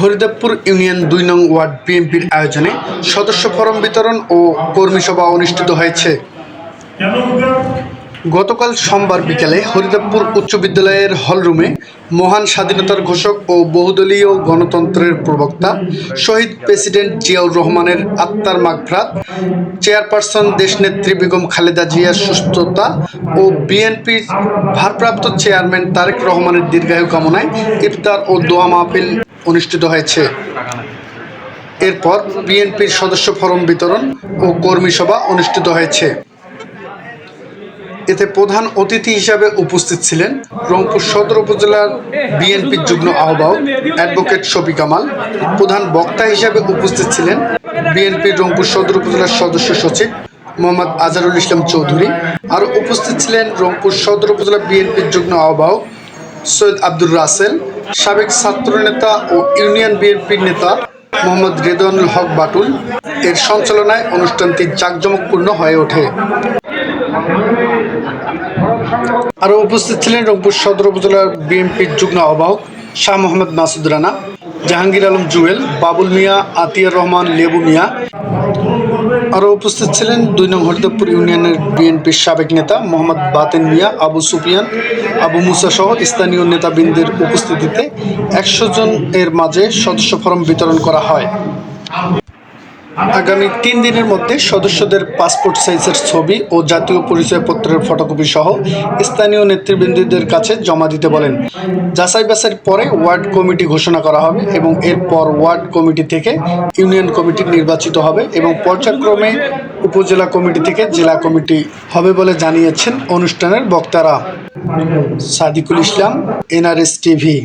Haridevpur union দুই নং word বিএনপির আয়োজনে সদস্য ফরম বিতরণ ও কর্মী সভা অনুষ্ঠিত হয়েছে। গতকাল সোমবার বিকেলে হরিদেবপুর উচ্চ বিদ্যালয়ের হলরুমে মহান স্বাধীনতার ঘোষক ও বহুদলীয় গণতন্ত্রের প্রবক্তা, শহীদ প্রেসিডেন্ট জিয়াউর রহমানের আত্মার মাগফরাত, চেয়ারপারসন দেশনেত্রী বেগম খালেদা জিয়ার সুস্থতা ও বিএনপির ভারপ্রাপ্ত চেয়ারম্যান তারেক রহমানের দীর্ঘায়ু কামনায় ইফতার ও দোয়া মাহফিল অনুষ্ঠিত হয়েছে। এরপর বিএনপির সদস্য ফরম বিতরণ ও কর্মী সভা অনুষ্ঠিত হয়েছে। এতে প্রধান অতিথি হিসাবে উপস্থিত ছিলেন রংপুর সদর উপজেলার বিএনপির যুগ্ম আহ্বায়ক অ্যাডভোকেট শফি কামাল। প্রধান বক্তা হিসাবে উপস্থিত ছিলেন বিএনপির রংপুর সদর উপজেলার সদস্য সচিব মোহাম্মদ আজারুল ইসলাম চৌধুরী। আরও উপস্থিত ছিলেন রংপুর সদর উপজেলা বিএনপির যুগ্ম আহ্বায়ক সৈয়দ আব্দুর রাসেল। সাবেক ছাত্রনেতা ও ইউনিয়ন বিএনপির নেতা মোহাম্মদ রেদওয়ানুল হক বাটুল এর সঞ্চালনায় অনুষ্ঠানটি জাঁকজমকপূর্ণ হয়ে ওঠে। আরও উপস্থিত ছিলেন রংপুর সদর উপজেলার বিএনপির যুগ্ম আহ্বায়ক শাহ মোহাম্মদ মাসুদ রানা, জাহাঙ্গীর আলম জুয়েল, বাবুল মিয়া, আতিয়ার রহমান, লেবু মিয়া আরও উপস্থিত ছিলেন দুই নং হরিদেবপুর ইউনিয়নের বিএনপির সাবেক নেতা মোহাম্মদ বাতেন মিয়া, আবু সুফিয়ান, আবু মুসা সহ স্থানীয় নেতাবৃন্দের উপস্থিতিতে একশো জন এর মাঝে সদস্য ফরম বিতরণ করা হয়। আগামী তিন দিনের মধ্যে সদস্যদের পাসপোর্ট সাইজের ছবি ও জাতীয় পরিচয়পত্রের ফটোকপি সহ স্থানীয় নেতৃবৃন্দদের কাছে জমা দিতে বলেন। যাচাই বাছাইয়ের পরে ওয়ার্ড কমিটি ঘোষণা করা হবে এবং এরপর ওয়ার্ড কমিটি থেকে ইউনিয়ন কমিটি নির্বাচিত হবে এবং পর্যায়ক্রমে উপজেলা কমিটি থেকে জেলা কমিটি হবে বলে জানিয়েছেন অনুষ্ঠানের বক্তারা। Sadikul Islam, NRS TV.